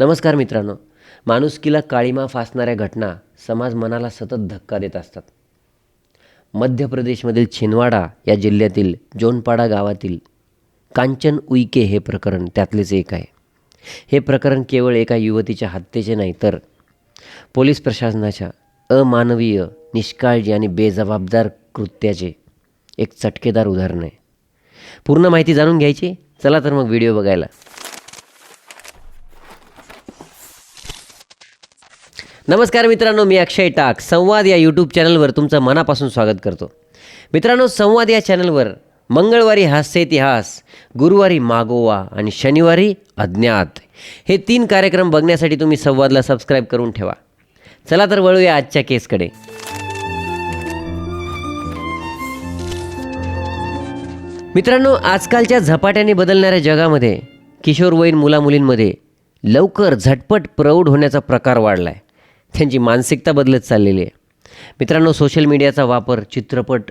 नमस्कार मित्रांनो. माणुसकीला काळीमा फासणाऱ्या घटना समाज मनाला सतत धक्का देत असतात. मध्य प्रदेशमधील छिंदवाडा या जिल्ह्यातील जोनपाडा गावातील कांचन उईके हे प्रकरण त्यातलेच एक आहे. हे प्रकरण केवळ एका युवतीच्या हत्येचे नाही तर पोलीस प्रशासनाच्या अमानवीय निष्काळजी आणि बेजबाबदार कृत्याचे एक चटकेदार उदाहरण आहे. पूर्ण माहिती जाणून घ्यायची? चला तर मग व्हिडिओ बघायला. नमस्कार मित्रांनो मी अक्षय टाक. संवाद या यूट्यूब चॅनलवर तुमचं मनापासून स्वागत करतो. मित्रांनो संवाद या चॅनलवर मंगळवारी हास्य इतिहास गुरुवारी मागोवा आणि शनिवारी अज्ञात. हे तीन कार्यक्रम बघण्यासाठी तुम्ही संवादला सबस्क्राईब करून ठेवा. चला तर वळूया आजच्या केसकडे. मित्रांनो आजकालच्या झपाट्याने बदलणाऱ्या जगामध्ये किशोरवयीन मुलामुलींमध्ये लवकर झटपट प्रौढ होण्याचा प्रकार वाढला आहे त्यांची मानसिकता बदलत चाललेली आहे. मित्रांनो सोशल मीडियाचा वापर चित्रपट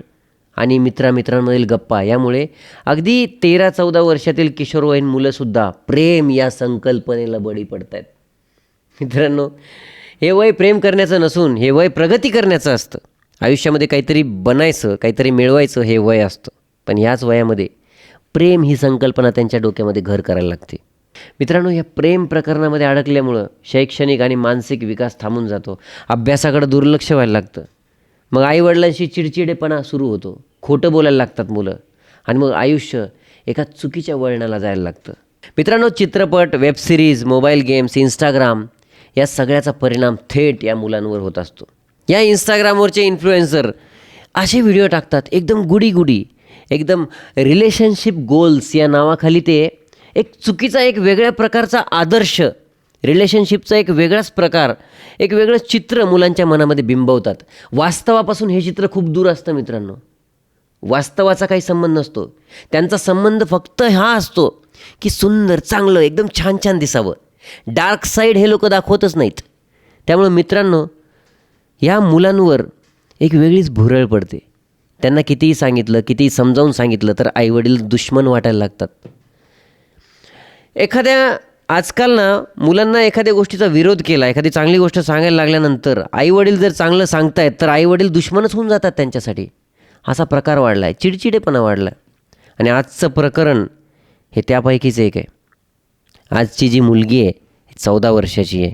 आणि मित्रामित्रांमधील गप्पा यामुळे अगदी तेरा चौदा वर्षातील किशोरवयीन मुलंसुद्धा प्रेम या संकल्पनेला बळी पडत आहेत मित्रांनो हे वय प्रेम करण्याचं नसून हे वय प्रगती करण्याचं असतं. आयुष्यामध्ये काहीतरी बनायचं काहीतरी मिळवायचं हे वय असतं. पण याच वयामध्ये प्रेम ही संकल्पना त्यांच्या डोक्यामध्ये घर करायला लागते. मित्रांनो या प्रेम प्रकरणामध्ये अडकल्यामुळं शैक्षणिक आणि मानसिक विकास थांबून जातो. अभ्यासाकडे दुर्लक्ष व्हायला लागतं. मग आईवडिलांशी चिडचिडेपणा सुरू होतो. खोटं बोलायला लागतात मुलं. आणि मग आयुष्य एका चुकीच्या वळणाला जायला लागतं. मित्रांनो चित्रपट वेबसिरीज मोबाईल गेम्स इंस्टाग्राम या सगळ्याचा परिणाम थेट या मुलांवर होत असतो. या इंस्टाग्रामवरचे इन्फ्लुएन्सर असे व्हिडिओ टाकतात एकदम गुडी गुडी एकदम रिलेशनशिप गोल्स या नावाखाली ते एक चुकीचा एक वेगळ्या प्रकारचा आदर्श रिलेशनशिपचा एक वेगळाच प्रकार एक वेगळं चित्र मुलांच्या मनामध्ये बिंबवतात. वास्तवापासून हे चित्र खूप दूर असतं मित्रांनो. वास्तवाचा काही संबंध नसतो. त्यांचा संबंध फक्त हा असतो की सुंदर चांगलं एकदम छान छान दिसावं. डार्क साईड हे लोक दाखवतच नाहीत. त्यामुळं मित्रांनो या मुलांवर एक वेगळीच भुरळ पडते. त्यांना कितीही सांगितलं कितीही समजावून सांगितलं तर आईवडील दुश्मन वाटायला लागतात. एखाद्या आजकाल ना मुलांना एखाद्या गोष्टीचा विरोध केला एखादी चांगली गोष्ट सांगायला लागल्यानंतर आईवडील जर चांगलं सांगतायत तर आईवडील दुश्मनच होऊन जातात त्यांच्यासाठी. असा प्रकार वाढला आहे चिडचिडेपणा वाढला आहे आणि आजचं प्रकरण हे त्यापैकीच एक आहे. आजची जी मुलगी आहे चौदा वर्षाची आहे.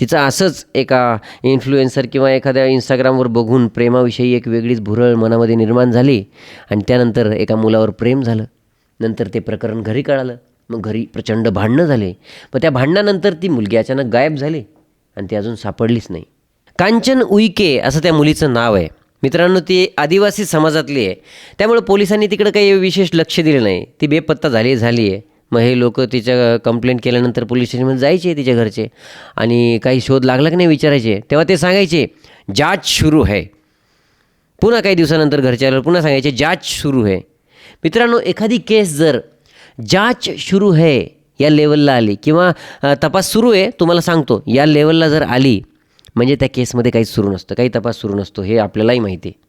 तिचं असंच एका इन्फ्लुएन्सर किंवा एखाद्या इंस्टाग्रामवर बघून प्रेमाविषयी एक वेगळीच भुरळ मनामध्ये निर्माण झाली आणि त्यानंतर एका मुलावर प्रेम झालं. नंतर ते प्रकरण घरी कळालं. मग घरी प्रचंड भांडणं झाले. मग त्या भांडणानंतर ती मुलगी अचानक गायब झाली आणि ती अजून सापडलीच नाही. कांचन उईके असं त्या मुलीचं नाव आहे. मित्रांनो ती आदिवासी समाजातली आहे. त्यामुळे पोलिसांनी तिकडं काही विशेष लक्ष दिलं नाही. ती बेपत्ता झाली झाली आहे मग हे लोक तिच्या कंप्लेंट केल्यानंतर पोलीस स्टेशनमध्ये जायचे तिच्या घरचे आणि काही शोध लागला की नाही विचारायचे तेव्हा ते सांगायचे जाच सुरू आहे पुन्हा काही दिवसानंतर घरच्यावर आल्यावर पुन्हा सांगायचे जाच सुरू आहे मित्रांनो एखादी केस जर जाच सुरू है या लेवलला आली किंवा तपास सुरू आहे तुम्हाला सांगतो या लेवलला जर आली म्हणजे त्या केसमध्ये काहीच सुरू नसतं काही तपास सुरू नसतो हे आपल्यालाही माहिती आहे.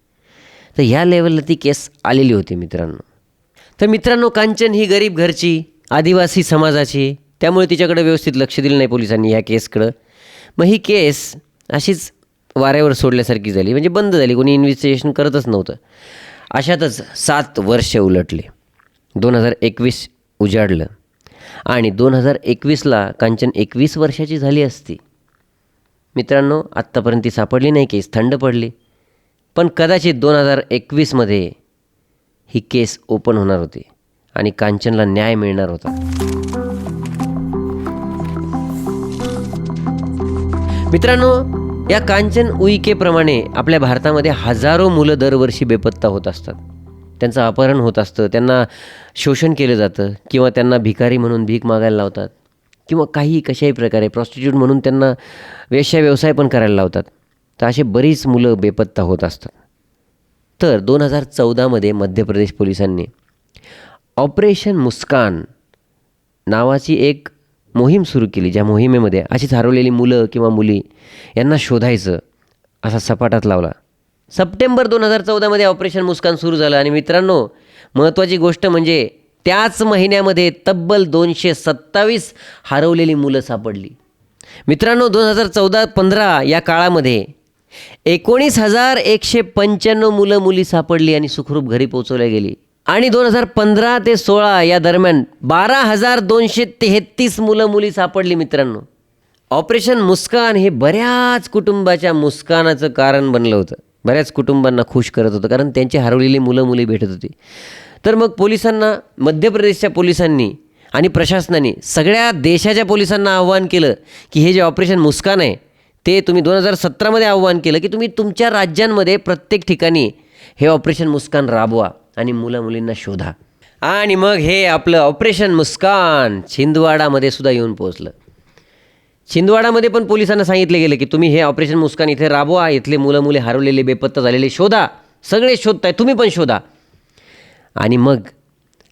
तर ह्या लेवलला ती केस आलेली होती मित्रांनो. तर मित्रांनो कांचन ही गरीब घरची आदिवासी समाजाची त्यामुळे तिच्याकडे व्यवस्थित लक्ष दिलं नाही पोलिसांनी ह्या केसकडं. मग ही केस अशीच वाऱ्यावर सोडल्यासारखी झाली म्हणजे बंद झाली कोणी इन्व्हेस्टिगेशन करतच नव्हतं. अशातच सात वर्ष उलटले. दोन हजार एकवीस उजाडलं. आणि दोन हजार एकवीसला कांचन एकवीस वर्षाची झाली असती. मित्रांनो आत्तापर्यंत ती सापडली नाही केस थंड पडली. पण कदाचित दोन हजार एकवीसमध्ये ही केस ओपन होणार होती आणि कांचनला न्याय मिळणार होता. मित्रांनो या कांचन उईकेप्रमाणे आपल्या भारतामध्ये हजारो मुलं दरवर्षी बेपत्ता होत असतात. त्यांचं अपहरण होत असतं त्यांना शोषण केलं जातं किंवा त्यांना भिकारी म्हणून भीक मागायला लावतात किंवा काही कशाही प्रकारे प्रॉस्टिट्यूट म्हणून त्यांना वेश्या व्यवसाय पण करायला लावतात. तर असे बरीच मुलं बेपत्ता होत असतात. तर दोन हजार चौदामध्ये मध्य प्रदेश पोलिसांनी ऑपरेशन मुस्कान नावाची एक मोहीम सुरू केली ज्या मोहिमेमध्ये अशीच हरवलेली मुलं किंवा मुली यांना शोधायचं असा सपाटात लावला. सप्टेंबर दोन हजार चौदामध्ये ऑपरेशन मुस्कान सुरू झालं. आणि मित्रांनो महत्त्वाची गोष्ट म्हणजे त्याच महिन्यामध्ये तब्बल दोनशे सत्तावीस हरवलेली मुलं सापडली. मित्रांनो दोन हजार चौदा पंधरा या काळामध्ये एकोणीस हजार एकशे पंच्याण्णव मुलं मुली सापडली आणि सुखरूप घरी पोचवल्या गेली. आणि दोन हजार पंधरा ते सोळा या दरम्यान बारा हजार दोनशे तेहत्तीस मुलं मुली सापडली मित्रांनो. ऑपरेशन मुस्कान हे बऱ्याच कुटुंबाच्या मुस्कानाचं कारण बनलं होतं. बऱ्याच कुटुंबांना खुश करत होतं कारण त्यांची हरवलेली मुलं मुली भेटत होती. तर मग पोलिसांना मध्य प्रदेशच्या पोलिसांनी आणि प्रशासनाने सगळ्या देशाच्या पोलिसांना आव्हान केलं की हे जे ऑपरेशन मुस्कान आहे ते तुम्ही दोन हजार सतरामध्ये आव्हान केलं की तुम्ही तुमच्या राज्यांमध्ये प्रत्येक ठिकाणी हे ऑपरेशन मुस्कान राबवा आणि मुलं मुलींना शोधा. आणि मग हे आपलं ऑपरेशन मुस्कान छिंदवाडामध्ये सुद्धा येऊन पोहोचलं. छिंदवाडामध्ये पण पोलिसांना सांगितले गेले की तुम्ही हे ऑपरेशन मुस्कान इथे राबवा इथले मुलं मुले हरवलेले बेपत्ता झालेले शोधा. सगळे शोधताय तुम्ही पण शोधा. आणि मग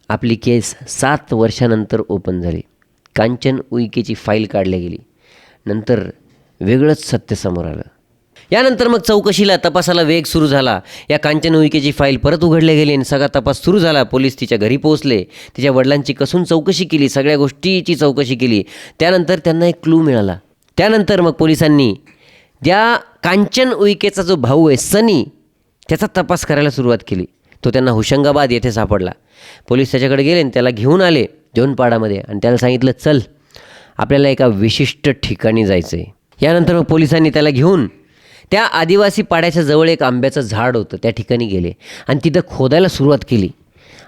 आपली केस सात वर्षानंतर ओपन झाली. कांचन उईकेची फाईल काढली गेली. नंतर वेगळंच सत्य समोर आलं. यानंतर मग चौकशीला तपासाला वेग सुरू झाला. या कांचन उईकेची फाईल परत उघडली गेली आणि सगळा तपास सुरू झाला. पोलीस तिच्या घरी पोहोचले. तिच्या वडिलांची कसून चौकशी केली सगळ्या गोष्टीची चौकशी केली. त्यानंतर त्यांना एक क्लू मिळाला. त्यानंतर मग पोलिसांनी त्या कांचन उईकेचा जो भाऊ आहे सनी त्याचा तपास करायला सुरुवात केली. तो त्यांना होशंगाबाद येथे सापडला. पोलीस त्याच्याकडे गेले आणि त्याला घेऊन आले जोनपाडामध्ये आणि त्याला सांगितलं चल आपल्याला एका विशिष्ट ठिकाणी जायचं आहे यानंतर मग पोलिसांनी त्याला घेऊन त्या आदिवासी पाड्याच्या जवळ एक आंब्याचं झाड होतं त्या ठिकाणी गेले. आणि तिथं खोदायला सुरुवात केली.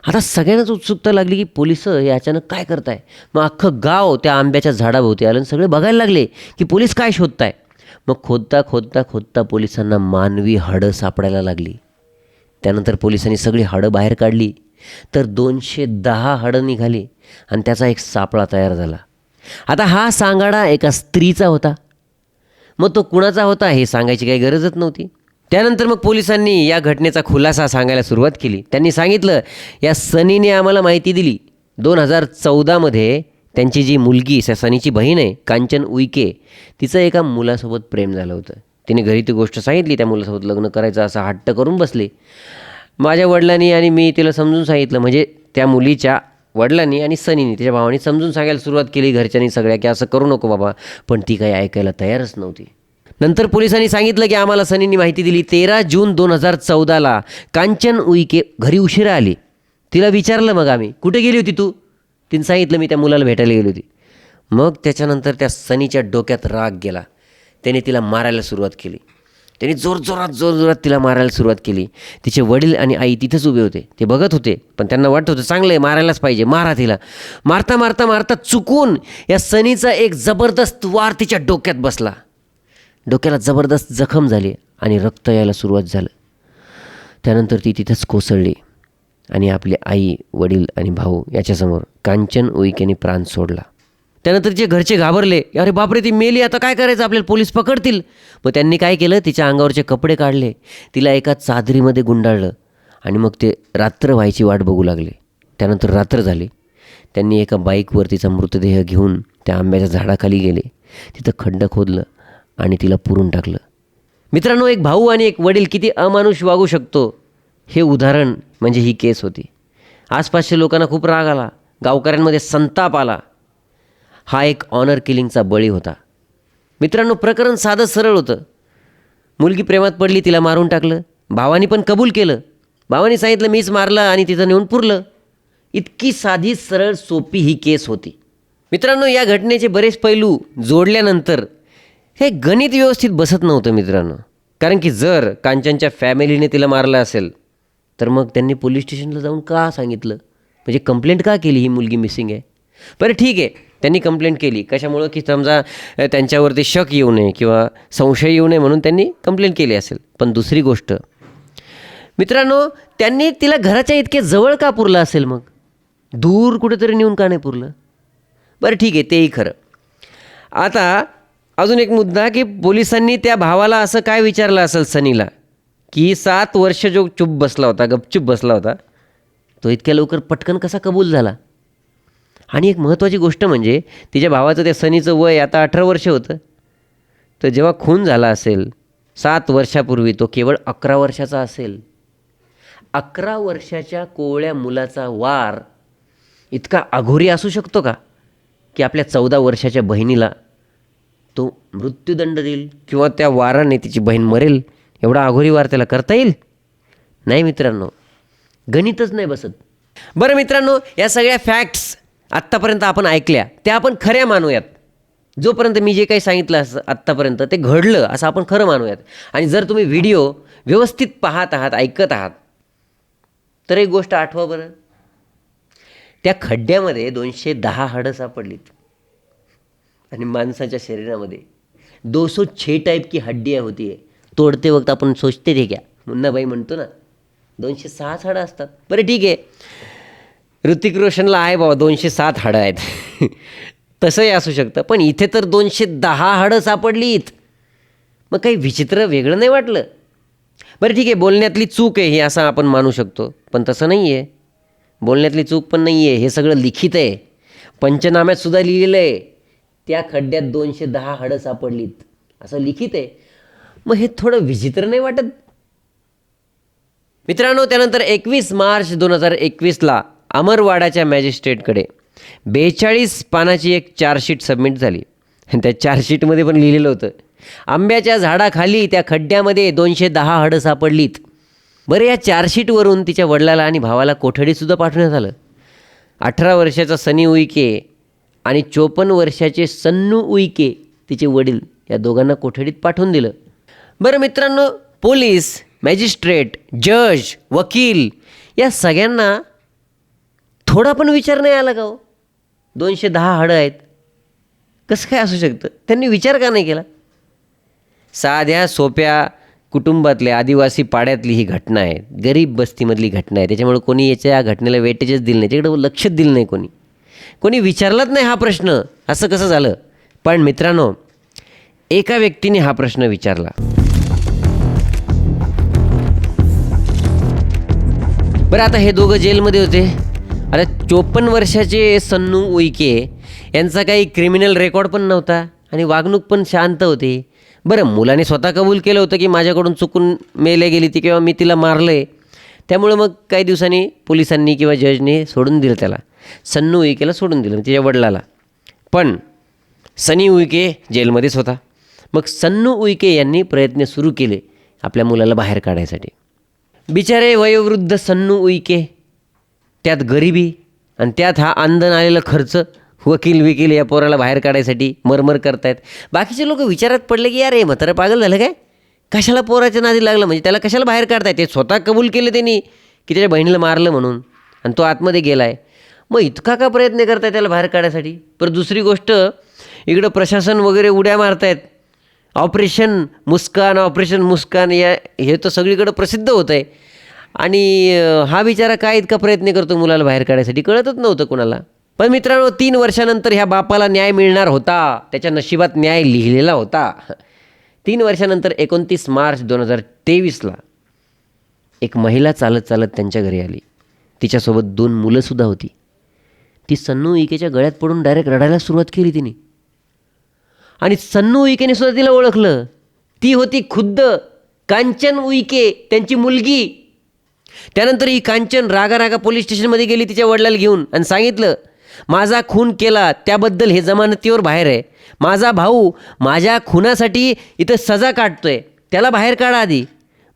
आता सगळ्यांनाच उत्सुकता लागली की पोलीस हे अचानक काय करताय? मग अख्खं गाव त्या आंब्याच्या झाडाभोवती आलं आणि सगळे बघायला लागले की पोलीस काय शोधताय? मग खोदता खोदता खोदता पोलिसांना मानवी हाडं सापडायला लागली. त्यानंतर पोलिसांनी सगळी हाडं बाहेर काढली. तर दोनशे दहा हाडं निघाली आणि त्याचा एक सापळा तयार झाला. आता हा सांगाडा एका स्त्रीचा होता. मग तो कुणाचा होता हे सांगायची काही गरजच नव्हती. त्यानंतर मग पोलिसांनी या घटनेचा खुलासा सांगायला सुरुवात केली. त्यांनी सांगितलं या सनीने आम्हाला माहिती दिली. दोन हजार चौदामध्ये त्यांची जी मुलगी त्या सनीची बहीण आहे कांचन उईके तिचं एका मुलासोबत प्रेम झालं होतं. तिने घरी ती गोष्ट सांगितली त्या मुलासोबत लग्न करायचं असं हट्ट करून बसले. माझ्या वडिलांनी आणि मी तिला समजून सांगितलं म्हणजे त्या मुलीच्या वडिलांनी आणि सनीने तिच्या भावाने समजून सांगायला सुरुवात केली घरच्यांनी सगळ्या की असं करू नको बाबा पण ती काही ऐकायला तयारच नव्हती. नंतर पोलिसांनी सांगितलं की आम्हाला सनींनी माहिती दिली तेरा जून दोन हजार चौदाला कांचन उईके घरी उशिरा आली. तिला विचारलं मग आम्ही कुठे गेली होती तू? तिने सांगितलं मी त्या मुलाला भेटायला गेली होती. मग त्याच्यानंतर त्या सनीच्या डोक्यात राग गेला. त्याने तिला मारायला सुरुवात केली. त्याने जोरजोरात जोरजोरात तिला मारायला सुरुवात केली. तिचे वडील आणि आई तिथंच उभे होते. ते बघत होते पण त्यांना वाटत होतं चांगलं आहे मारायलाच पाहिजे. मारा तिला. मारता मारता मारता चुकून या सनीचा एक जबरदस्त वार तिच्या डोक्यात बसला. डोक्याला जबरदस्त जखम झाली आणि रक्त यायला सुरुवात झालं. त्यानंतर ती तिथंच कोसळली आणि आपले आई वडील आणि भाऊ याच्यासमोर कांचन उईकेने प्राण सोडला. त्यानंतर जे घरचे घाबरले अरे बापरे ती मेली आता काय करायचं? आपल्याला पोलीस पकडतील. मग त्यांनी काय केलं? तिच्या अंगावरचे कपडे काढले. तिला एका चादरीमध्ये गुंडाळलं. आणि मग ते रात्र व्हायची वाट बघू लागले. त्यानंतर रात्र झाली. त्यांनी एका बाईकवर तिचा मृतदेह घेऊन त्या आंब्याच्या झाडाखाली गेले. तिथं खड्ड खोदलं आणि तिला पुरून टाकलं. मित्रांनो एक भाऊ आणि एक वडील किती अमानुष वागू शकतो? हे उदाहरण म्हणजे ही केस होती. आसपासच्या लोकांना खूप राग आला. गावकऱ्यांमध्ये संताप आला. हा एक ऑनर किलिंगचा बळी होता. मित्रांनो प्रकरण साधं सरळ होतं. मुलगी प्रेमात पडली तिला मारून टाकलं. भावानी पण कबूल केलं. भावानी सांगितलं मीच मारलं आणि तिथं नेऊन पुरलं. इतकी साधी सरळ सोपी ही केस होती. मित्रांनो या घटनेचे बरेच पैलू जोडल्यानंतर हे गणित व्यवस्थित बसत नव्हतं मित्रांनो. कारण की जर कांचनच्या फॅमिलीने तिला मारलं असेल तर मग त्यांनी पोलीस स्टेशनला जाऊन का सांगितलं? म्हणजे कंप्लेंट का केली ही मुलगी मिसिंग आहे? बरं ठीक आहे. त्यांनी कंप्लेंट केली. कशामुळं? की समजा त्यांच्यावरती शक येऊ नये किंवा संशय येऊ नये म्हणून त्यांनी कंप्लेंट केली असेल. पण दुसरी गोष्ट मित्रांनो त्यांनी तिला घराच्या इतके जवळ का पुरलं असेल मग? दूर कुठेतरी नेऊन का नाही पुरलं? बरं ठीक आहे तेही खरं. आता अजून एक मुद्दा की पोलिसांनी त्या भावाला असं काय विचारलं असेल सनीला? की सात वर्ष जो चुप बसला होता गपचूप बसला होता तो इतक्या लवकर पटकन कसा कबूल झाला? आणि एक महत्त्वाची गोष्ट म्हणजे तिच्या भावाचं त्या सनीचं वय आता अठरा वर्ष होतं. तर जेव्हा खून झाला असेल सात वर्षापूर्वी तो केवळ अकरा वर्षाचा असेल. अकरा वर्षाच्या कोवळ्या मुलाचा वार इतका अघोरी असू शकतो का? की आपल्या चौदा वर्षाच्या बहिणीला तो मृत्यूदंड देईल किंवा त्या वाराने तिची बहीण मरेल एवढा अघोरी वार त्याला करता येईल? नाही मित्रांनो गणितच नाही बसत. बरं मित्रांनो या सगळ्या फॅक्ट्स आत्तापर्यंत आपण ऐकल्या त्या आपण खऱ्या मानूयात. जोपर्यंत मी जे काही सांगितलं असं आत्तापर्यंत ते घडलं असं आपण खरं मानूयात. आणि जर तुम्ही व्हिडिओ व्यवस्थित पाहत आहात ऐकत आहात तर एक गोष्ट आठवा बरं. त्या खड्ड्यामध्ये दोनशे दहा हाडं सापडलीत. आणि माणसाच्या शरीरामध्ये दो सो छे टाईप की हड्डिया होती. तोडते वक्त आपण सोचते ते क्या मुन्नाबाई म्हणतो ना दोनशे सहाच हाडं असतात. बरं ठीक आहे. ऋतिक रोशनला आहे बाबा दोनशे सात हाडं आहेत. तसंही असू शकतं पण इथे तर दोनशे दहा हाडं सापडलीत. मग काही विचित्र वेगळं नाही वाटलं? बरं ठीक आहे बोलण्यातली चूक आहे हे असं आपण मानू शकतो पण तसं नाही आहे बोलण्यातली चूक पण नाही आहे हे सगळं लिखित आहे. पंचनाम्यात सुद्धा लिहिलेलं आहे त्या खड्ड्यात दोनशे दहा हाडं सापडलीत. असं लिखित आहे. मग हे थोडं विचित्र नाही वाटत? मित्रांनो त्यानंतर एकवीस मार्च दोन हजार एकवीसला अमरवाडाच्या मॅजिस्ट्रेटकडे बेचाळीस पानाची एक चार्जशीट सबमिट झाली. आणि त्या चार्जशीटमध्ये पण लिहिलेलं होतं आंब्याच्या झाडाखाली त्या खड्ड्यामध्ये दोनशे दहा हडं सापडलीत. बरं या चार्जशीटवरून तिच्या वडिलाला आणि भावाला कोठडीसुद्धा पाठवण्यात आलं. अठरा वर्षाचा सनी उईके आणि चोपन्न वर्षाचे सन्नू उईके तिचे वडील या दोघांना कोठडीत पाठवून दिलं. बरं मित्रांनो पोलीस मॅजिस्ट्रेट जज वकील या सगळ्यांना थोडा पण विचार नाही आला का हो? दोनशे दहा हाडं आहेत. कसं काय असू शकतं? त्यांनी विचार का नाही केला? साध्या सोप्या कुटुंबातल्या आदिवासी पाड्यातली ही घटना आहे. गरीब बस्तीमधली घटना आहे. त्याच्यामुळे कोणी याच्या या घटनेला वेटेजच दिलं नाही. त्याच्याकडे लक्षच दिलं नाही कोणी. कोणी विचारलाच नाही हा प्रश्न. असं कसं झालं? पण मित्रांनो एका व्यक्तीने हा प्रश्न विचारला. बरं आता हे दोघं जेलमध्ये होते. आता चोपन्न वर्षाचे सन्नू उईके यांचा काही क्रिमिनल रेकॉर्ड पण नव्हता आणि वागणूक पण शांत होती. बरं मुलाने स्वतः कबूल केलं होतं की माझ्याकडून चुकून मेले गेली ती किंवा मी तिला मारलं आहे त्यामुळं मग काही दिवसांनी पोलिसांनी किंवा जजने सोडून दिलं त्याला. सन्नू उईकेला सोडून दिलं तिच्या वडिलाला. पण सनी उईके जेलमध्येच होता. मग सन्नू उईके यांनी प्रयत्न सुरू केले आपल्या मुलाला बाहेर काढायसाठी. बिचारे वयोवृद्ध सन्नू उईके त्यात गरिबी आणि त्यात हा आंदन आलेला खर्च वकील विकील या पोराला बाहेर काढायसाठी मरमर करतायत. बाकीचे लोक विचारात पडले की यार हे म्हातारं पागल झालं काय? कशाला पोराच्या नादी लागलं? म्हणजे त्याला कशाला बाहेर काढताय ते स्वतः कबूल केले त्यांनी की त्याच्या बहिणीला मारलं म्हणून आणि तो आतमध्ये गेला आहे मग इतका का प्रयत्न करताय त्याला बाहेर काढायसाठी? पण दुसरी गोष्ट इकडं प्रशासन वगैरे उड्या मारतायत. ऑपरेशन मुस्कान ऑपरेशन मुस्कान या हे तर सगळीकडं प्रसिद्ध होतं आहे आणि हा बिचारा काय इतका प्रयत्न करतो मुलाला बाहेर काढायसाठी? कळतच नव्हतं कोणाला. पण मित्रांनो तीन वर्षानंतर ह्या बापाला न्याय मिळणार होता. त्याच्या नशिबात न्याय लिहिलेला होता. तीन वर्षानंतर एकोणतीस मार्च दोन हजार तेवीसला एक महिला चालत चालत त्यांच्या घरी आली. तिच्यासोबत दोन मुलंसुद्धा होती. ती सन्नू इकेच्या गळ्यात पडून डायरेक्ट रडायला सुरुवात केली तिने. आणि सन्नू उईकेने सुद्धा तिला ओळखलं. ती होती खुद्द कांचन उईके त्यांची मुलगी. त्यानंतर ही कांचन रागारागा पोलीस स्टेशनमध्ये गेली तिच्या वडिलाला घेऊन आणि सांगितलं माझा खून केला त्याबद्दल हे जमानतीवर बाहेर आहे. माझा भाऊ माझ्या खुनासाठी इथं सजा काढतोय. त्याला बाहेर काढा आधी.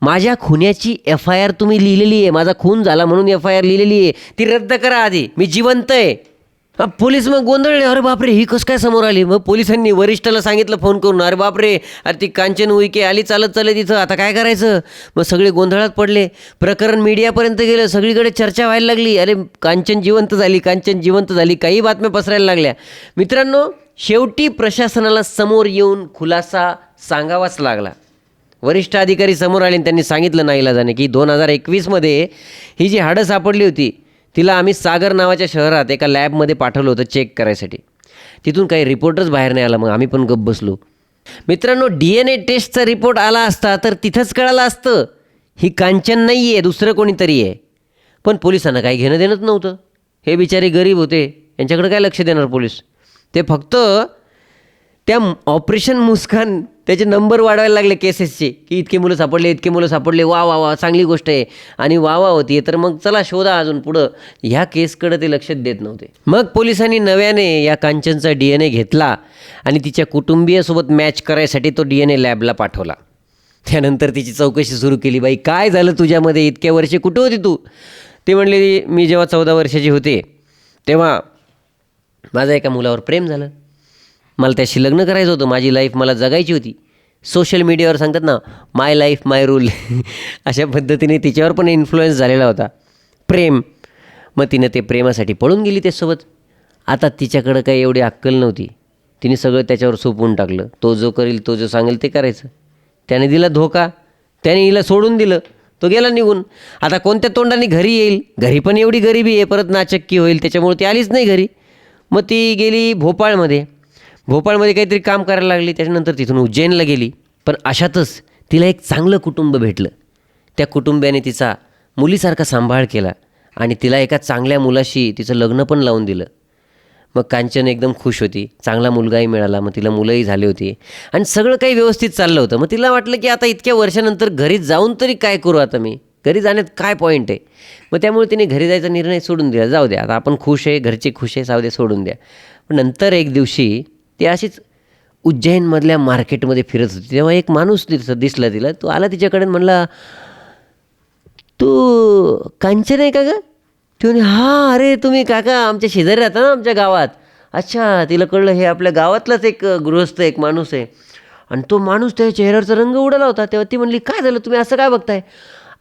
माझ्या खुन्याची एफ आय आर तुम्ही लिहिलेली आहे. माझा खून झाला म्हणून एफ आय आर लिहिलेली आहे. ती रद्द करा आधी. मी जिवंत आहे. हा, पोलीस मग गोंधळले. अरे बापरे ही कसं काय समोर आली? मग पोलिसांनी वरिष्ठाला सांगितलं फोन करून. अरे बापरे अरे ती कांचन उईके आली चालत चालत तिथं आता काय करायचं? मग सगळे गोंधळात पडले. प्रकरण मीडियापर्यंत गेलं. सगळीकडे चर्चा व्हायला लागली. अरे कांचन जिवंत झाली कांचन जिवंत झाली. काही बातम्या पसरायला लागल्या. मित्रांनो शेवटी प्रशासनाला समोर येऊन खुलासा सांगावाच लागला. वरिष्ठ अधिकारी समोर आले आणि त्यांनी सांगितलं नाईला जाणे की दोन हजार एकवीसमध्ये ही जी हाडं सापडली होती तिला आम्ही सागर नावाच्या शहरात एका लॅबमध्ये पाठवलं होतं चेक करायसाठी. तिथून काही रिपोर्टच बाहेर नाही आला मग आम्ही पण गप्प बसलो. मित्रांनो डी एन ए टेस्टचा रिपोर्ट आला असता तर तिथंच कळालं असतं. ही कांचन नाही आहे दुसरं कोणीतरी आहे. पण पोलिसांना काही घेणं देणंच नव्हतं. हे बिचारे गरीब होते. यांच्याकडे काय लक्ष देणार पोलीस? ते फक्त त्या ऑपरेशन मुस्कान त्याचे नंबर वाढवायला लागले केसेसचे की इतके मुलं सापडले इतके मुलं सापडले वा वा वा चांगली गोष्ट आहे. आणि वा वा होती. तर मग चला शोधा अजून पुढं. ह्या केसकडे ते लक्ष देत नव्हते. मग पोलिसांनी नव्याने या कांचनचा डी एन ए घेतला आणि तिच्या कुटुंबियासोबत मॅच करायसाठी तो डी एन ए लॅबला पाठवला. त्यानंतर तिची चौकशी सुरू केली. बाई काय झालं तुझ्यामध्ये? इतक्या वर्षे कुठं होती तू? ते म्हणले मी जेव्हा चौदा वर्षाची होते तेव्हा माझं एका मुलावर प्रेम झालं. मला त्याशी लग्न करायचं होतं. माझी लाईफ मला जगायची होती. सोशल मीडियावर सांगतात ना माय लाईफ माय रूल अशा पद्धतीने तिच्यावर पण इन्फ्लुएन्स झालेला होता. प्रेम. मग तिनं ते प्रेमासाठी पळून गेली त्यासोबत आता तिच्याकडं काही एवढी अक्कल नव्हती. तिने सगळं त्याच्यावर सोपवून टाकलं. तो जो करील तो जो सांगेल ते करायचं. त्याने दिला धोका. त्याने हिला सोडून दिलं. तो गेला निघून. आता कोणत्या तोंडाने घरी येईल? घरी पण एवढी गरिबी आहे. परत नाचक्की होईल. त्याच्यामुळे ती आलीच नाही घरी. मग ती गेली भोपाळमध्ये. भोपाळमध्ये काहीतरी काम करायला लागली त्याच्यानंतर तिथून उज्जैनला गेली. पण अशातच तिला एक चांगलं कुटुंब भेटलं. त्या कुटुंबियाने तिचा मुलीसारखा सांभाळ केला आणि तिला एका चांगल्या मुलाशी तिचं लग्न पण लावून दिलं. मग कांचन एकदम खुश होती चांगला मुलगाही मिळाला मग तिला मुलंही झाली होती. आणि सगळं काही व्यवस्थित चाललं होतं. मग तिला वाटलं की आता इतक्या वर्षानंतर घरी जाऊन तरी काय करू आता मी? घरी जाण्यात काय पॉईंट आहे? मग त्यामुळे तिने घरी जायचा निर्णय सोडून दिला. जाऊ द्या आता आपण खुश आहे घरचे खुश आहे जाऊ द्या सोडून द्या. पण नंतर एक दिवशी ती अशीच उज्जैनमधल्या मार्केटमध्ये फिरत होती. तेव्हा एक माणूस दिस दिसला तिला. तो आला तिच्याकडे म्हणला तू कांचन आहे का ग? ती म्हणे हां अरे तुम्ही काका आमच्या शेजारी राहता ना आमच्या गावात. अच्छा तिला कळलं हे आपल्या गावातलाच एक गृहस्थ एक माणूस आहे. आणि तो माणूस त्या चेहऱ्यावरचा रंग उडाला होता. तेव्हा ती म्हणली काय झालं? तुम्ही असं काय बघताय?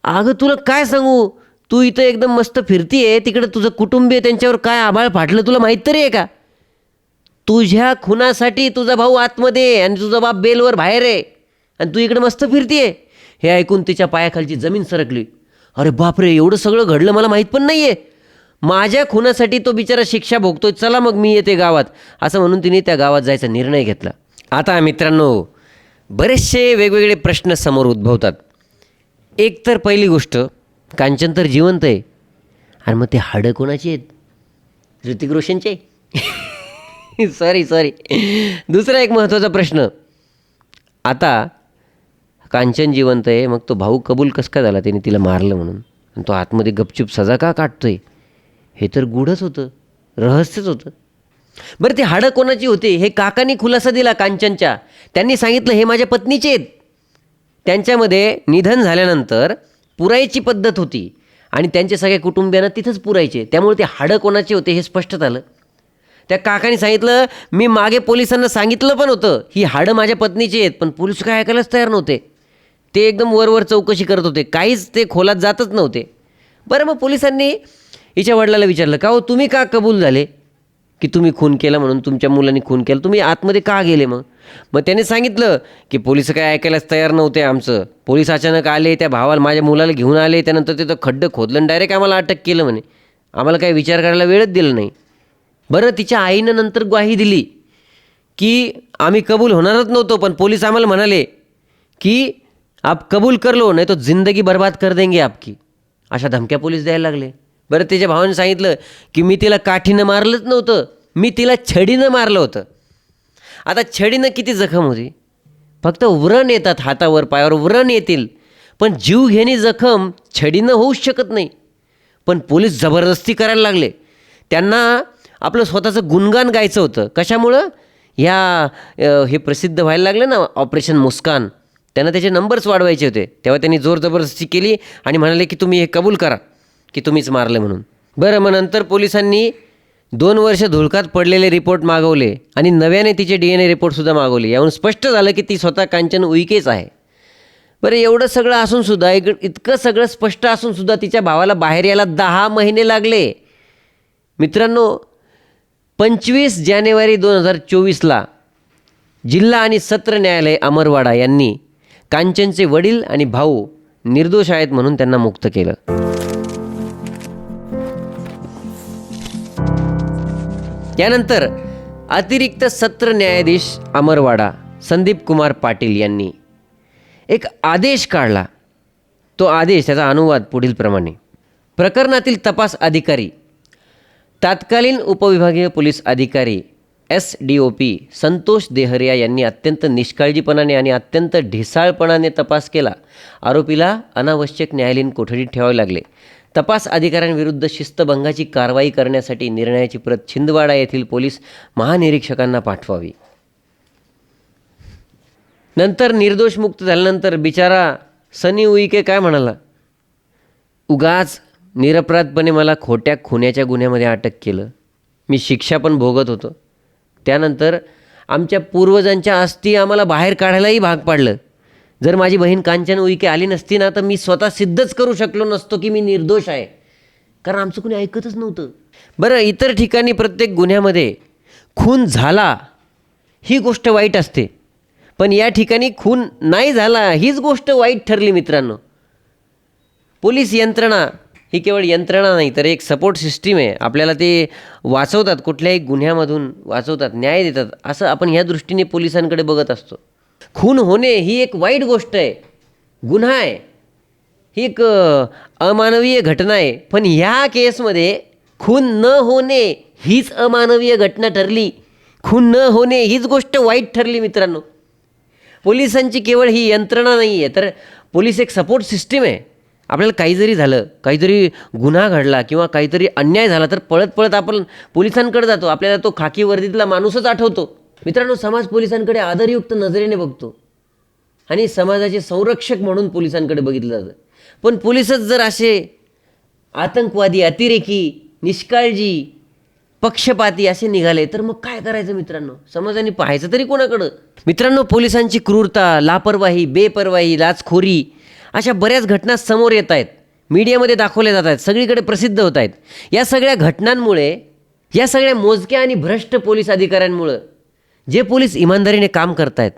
अगं तुला काय सांगू? तू इथं एकदम मस्त फिरतीये. तिकडे तुझं कुटुंबीय त्यांच्यावर काय आभाळ फाटलं तुला माहीत तरी आहे का? तुझ्या खुनासाठी तुझा भाऊ आतमध्ये आहे आणि तुझा बाप बेलवर बाहेर आहे. आणि तू इकडे मस्त फिरतीये. हे ऐकून तिच्या पायाखालची जमीन सरकली. अरे बापरे एवढं सगळं घडलं मला माहीत पण नाही आहे माझ्या खुनासाठी तो बिचारा शिक्षा भोगतोय चला मग मी येते गावात असं म्हणून तिने त्या गावात जायचा निर्णय घेतला. आता मित्रांनो बरेचसे वेगवेगळे प्रश्न समोर उद्भवतात. एक तर पहिली गोष्ट कांचन तर जिवंत आहे. आणि मग ते हाडं कोणाची आहेत? ऋतिक रोशनचे? सॉरी सॉरी दुसरा एक महत्त्वाचा प्रश्न. आता कांचन जिवंत आहे मग तो भाऊ कबूल कस का झाला त्याने तिला मारलं म्हणून? आणि तो आतमध्ये गपचूप सजा का काढतोय हे तर गूढच होतं. रहस्यच होतं. बरं ते हाडं कोणाची होती? हे काकांनी खुलासा दिला कांचनच्या. त्यांनी सांगितलं हे माझ्या पत्नीचे आहेत. त्यांच्यामध्ये निधन झाल्यानंतर पुरायची पद्धत होती. आणि त्यांचे सगळ्या कुटुंबियांना तिथंच पुरायचे. त्यामुळे ते हाडं कोणाचे होते हे स्पष्ट झालं त्या काकाने सांगितलं मी मागे पोलिसांना सांगितलं पण होतं. ही हाडं माझ्या पत्नीची आहेत पण पोलीस काय ऐकायलाच तयार नव्हते. ते एकदम वरवर चौकशी करत होते. काहीच ते खोलात जातच नव्हते. बरं मग पोलिसांनी हिच्या वडिलाला विचारलं का हो तुम्ही का कबूल झाले? की तुम्ही खून केला म्हणून तुमच्या मुलांनी खून केला? तुम्ही आतमध्ये का गेले मग? मग त्याने सांगितलं की पोलीस काय ऐकायलाच तयार नव्हते आमचं. पोलीस अचानक आले त्या भावाला माझ्या मुलाला घेऊन आले त्यानंतर तिथं खड्डं खोदलं डायरेक्ट आम्हाला अटक केलं म्हणे. आम्हाला काही विचार करायला वेळच दिला नाही. बरं तिच्या आईनं नंतर ग्वाही दिली की आम्ही कबूल होणारच नव्हतो पण पोलीस आम्हाला म्हणाले की आप कबूल करलो नाही तो जिंदगी बर्बाद कर देंगे आपकी. अशा धमक्या पोलीस द्यायला लागले. बरं त्याच्या भावाने सांगितलं की मी तिला काठीनं मारलंच नव्हतं मी तिला छडीनं मारलं होतं. आता छडीनं किती जखम होती? फक्त व्रण येतात हातावर पायावर व्रण येतील पण जीवघेणी जखम छडीनं होऊच शकत नाही. पण पोलीस जबरदस्ती करायला लागले. त्यांना आपलं स्वतःचं गुणगान गायचं होतं. कशामुळं? ह्या हे प्रसिद्ध व्हायला लागलं ना ऑपरेशन मुस्कान. त्यांना त्याचे नंबर्स वाढवायचे होते. तेव्हा त्यांनी जोर जबरदस्ती केली आणि म्हणाले की तुम्ही हे कबूल करा की तुम्हीच मारलं म्हणून. बरं मग नंतर पोलिसांनी दोन वर्ष धुळकात पडलेले रिपोर्ट मागवले आणि नव्याने तिचे डी एन ए रिपोर्टसुद्धा मागवले. यावरून स्पष्ट झालं की ती स्वतः कांचन उईकेच आहे. बरं एवढं सगळं असूनसुद्धा एक इतकं सगळं स्पष्ट असून सुद्धा तिच्या भावाला बाहेर यायला दहा महिने लागले. मित्रांनो पंचवीस जानेवारी दोन हजार चोवीसला जिल्हा आणि सत्र न्यायालय अमरवाडा यांनी कांचनचे वडील आणि भाऊ निर्दोष आहेत म्हणून त्यांना मुक्त केलं. यानंतर अतिरिक्त सत्र न्यायाधीश अमरवाडा संदीप कुमार पाटील यांनी एक आदेश काढला. तो आदेश त्याचा अनुवाद पुढीलप्रमाणे. प्रकरणातील तपास अधिकारी तात्कालीन उपविभागीय पोलीस अधिकारी S D O P Santosh Dehariya यांनी अत्यंत निष्काळजीपणाने आणि अत्यंत ढिसाळपणाने तपास केला. आरोपीला अनावश्यक न्यायालयीन कोठडीत ठेवावे लागले. तपास अधिकाऱ्यांविरुद्ध शिस्तभंगाची कारवाई करण्यासाठी निर्णयाची प्रत छिंदवाडा येथील पोलीस महानिरीक्षकांना पाठवावी. नंतर निर्दोष मुक्त झाल्यानंतर बिचारा सनी उईके काय म्हणाला? उगाच निरपराधपणे मला खोट्या खुन्याच्या गुन्ह्यामध्ये अटक केलं. मी शिक्षा पण भोगत होतो. त्यानंतर आमच्या पूर्वजांच्या अस्थी आम्हाला बाहेर काढायलाही भाग पाडलं. जर माझी बहीण कांचन उईके आली नसती ना तर मी स्वतः सिद्धच करू शकलो नसतो की मी निर्दोष आहे. कारण आमचं कुणी ऐकतच नव्हतं. बरं इतर ठिकाणी प्रत्येक गुन्ह्यामध्ये खून झाला ही गोष्ट वाईट असते. पण या ठिकाणी खून नाही झाला हीच गोष्ट वाईट ठरली मित्रांनो. पोलीस यंत्रणा ही केवळ यंत्रणा नाही तर एक सपोर्ट सिस्टीम आहे. आपल्याला ते वाचवतात कुठल्याही गुन्ह्यामधून वाचवतात न्याय देतात असं आपण ह्या दृष्टीने पोलिसांकडे बघत असतो. खून होणे ही एक वाईट गोष्ट आहे. गुन्हा आहे. ही एक अमानवीय घटना आहे. पण ह्या केसमध्ये खून न होणे हीच अमानवीय घटना ठरली. खून न होणे हीच गोष्ट वाईट ठरली मित्रांनो. पोलिसांची केवळ ही यंत्रणा नाही आहे तर पोलीस एक सपोर्ट सिस्टीम आहे. आपल्याला काही जरी झालं काहीतरी गुन्हा घडला किंवा काहीतरी अन्याय झाला तर पळत पळत आपण पोलिसांकडे जातो. आपल्याला तो खाकी वर्दीतला माणूसच आठवतो. मित्रांनो समाज पोलिसांकडे आदरयुक्त नजरेने बघतो. आणि समाजाचे संरक्षक म्हणून पोलिसांकडे बघितलं जातं. पण पोलिसच जर असे आतंकवादी अतिरेकी निष्काळजी पक्षपाती असे निघाले तर मग काय करायचं मित्रांनो? समाजाने पाहायचं तरी कोणाकडं? मित्रांनो पोलिसांची क्रूरता लापरवाही बेपरवाही लाचखोरी अशा बऱ्याच घटना समोर येत आहेत. मीडियामध्ये दाखवल्या जात आहेत. सगळीकडे प्रसिद्ध होत आहेत. या सगळ्या घटनांमुळे या सगळ्या मोजक्या आणि भ्रष्ट पोलीस अधिकाऱ्यांमुळं जे पोलीस इमानदारीने काम करतायत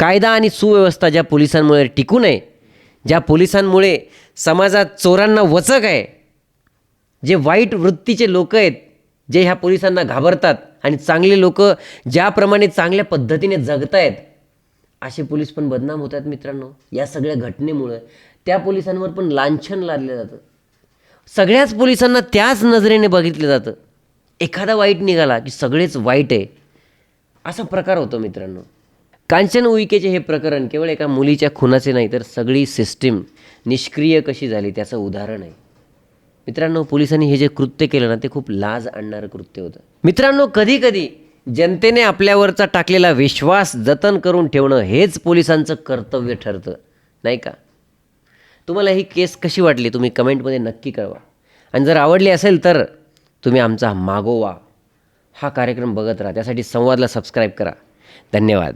कायदा आणि सुव्यवस्था ज्या पोलिसांमुळे टिकून आहे ज्या पोलिसांमुळे समाजात चोरांना वचक आहे जे वाईट वृत्तीचे लोक आहेत जे ह्या पोलिसांना घाबरतात आणि चांगले लोक ज्याप्रमाणे चांगल्या पद्धतीने जगतायत असे पोलीस पण बदनाम होत आहेत मित्रांनो या सगळ्या घटनेमुळं. त्या पोलिसांवर पण लांछन लादलं जातं. सगळ्याच पोलिसांना त्याच नजरेने बघितलं जातं. एखादा वाईट निघाला की सगळेच वाईट आहे. असा प्रकार होतो मित्रांनो. कांचन उईकेचे हे प्रकरण केवळ एका मुलीच्या खुनाचे नाही तर सगळी सिस्टीम निष्क्रिय कशी झाली त्याचं उदाहरण आहे. मित्रांनो पोलिसांनी हे जे कृत्य केलं ना ते खूप लाज आणणारं कृत्य होतं. मित्रांनो कधी कधी जनतेने आपल्यावरचा टाकलेला विश्वास जतन करून ठेवणं हेच पोलिसांचं कर्तव्य ठरतं नाही का? तुम्हाला ही केस कशी वाटली? तुम्ही कमेंटमध्ये नक्की कळवा. आणि जर आवडली असेल तर तुम्ही आमचा मागोवा हा कार्यक्रम बघत राहा. त्यासाठी संवादला सबस्क्राईब करा. धन्यवाद.